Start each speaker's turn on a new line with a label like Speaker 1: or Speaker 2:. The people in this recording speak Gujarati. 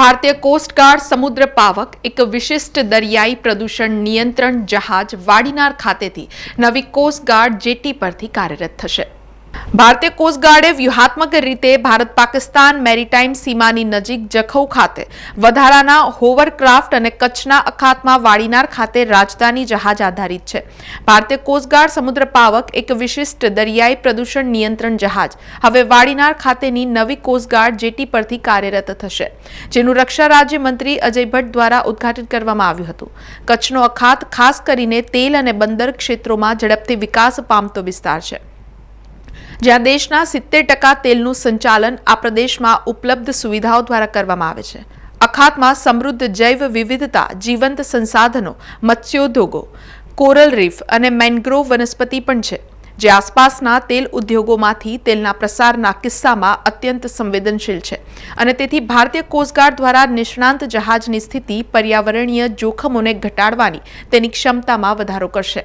Speaker 1: ભારતીય કોસ્ટગાર્ડ સમુદ્ર પાવક એક વિશિષ્ટ દરિયાઈ પ્રદૂષણ નિયંત્રણ જહાજ વાડીનાર ખાતેથી નવી કોસ્ટગાર્ડ જેટી પરથી કાર્યરત થશે. ભારતીય કોસ્ટગાર્ડે વ્યૂહાત્મક રીતે ભારત પાકિસ્તાન મેરીટાઈમ સીમાની નજીક જખૌ ખાતે વધારાના હોવરક્રાફ્ટ અને કચ્છના અખાતમાં વાડીનાર ખાતે રાજધાની જહાજ આધારિત છે. ભારતીય કોસ્ટગાર્ડ સમુદ્ર પાવક એક વિશિષ્ટ દરિયાઈ પ્રદૂષણ નિયંત્રણ જહાજ. હવે વાડીનાર ખાતેની નવી કોસ્ટગાર્ડ જેટી પરથી કાર્યરત થશે, જેનું રક્ષા રાજ્યમંત્રી અજય ભટ્ટ દ્વારા ઉદ્ઘાટન કરવામાં આવ્યું હતું. કચ્છનો અખાત ખાસ કરીને તેલ અને બંદર ક્ષેત્રોમાં ઝડપથી વિકાસ પામતો વિસ્તાર છે. જ્યાં દેશના સિત્તેર ટકા તેલનું સંચાલન આ પ્રદેશમાં ઉપલબ્ધ સુવિધાઓ દ્વારા કરવામાં આવે છે. અખાતમાં સમૃદ્ધ જૈવ વિવિધતા, જીવંત સંસાધનો, મત્સ્યોદ્યોગો, કોરલ રીફ અને મેન્ગ્રોવ વનસ્પતિ પણ છે. જે આસપાસના તેલ ઉદ્યોગોમાંથી તેલના પ્રસારના કિસ્સામાં અત્યંત સંવેદનશીલ છે અને તેથી ભારતીય કોસ્ટગાર્ડ દ્વારા નિષ્ણાંત જહાજની સ્થિતિ પર્યાવરણીય જોખમોને ઘટાડવાની તેની ક્ષમતામાં વધારો કરશે.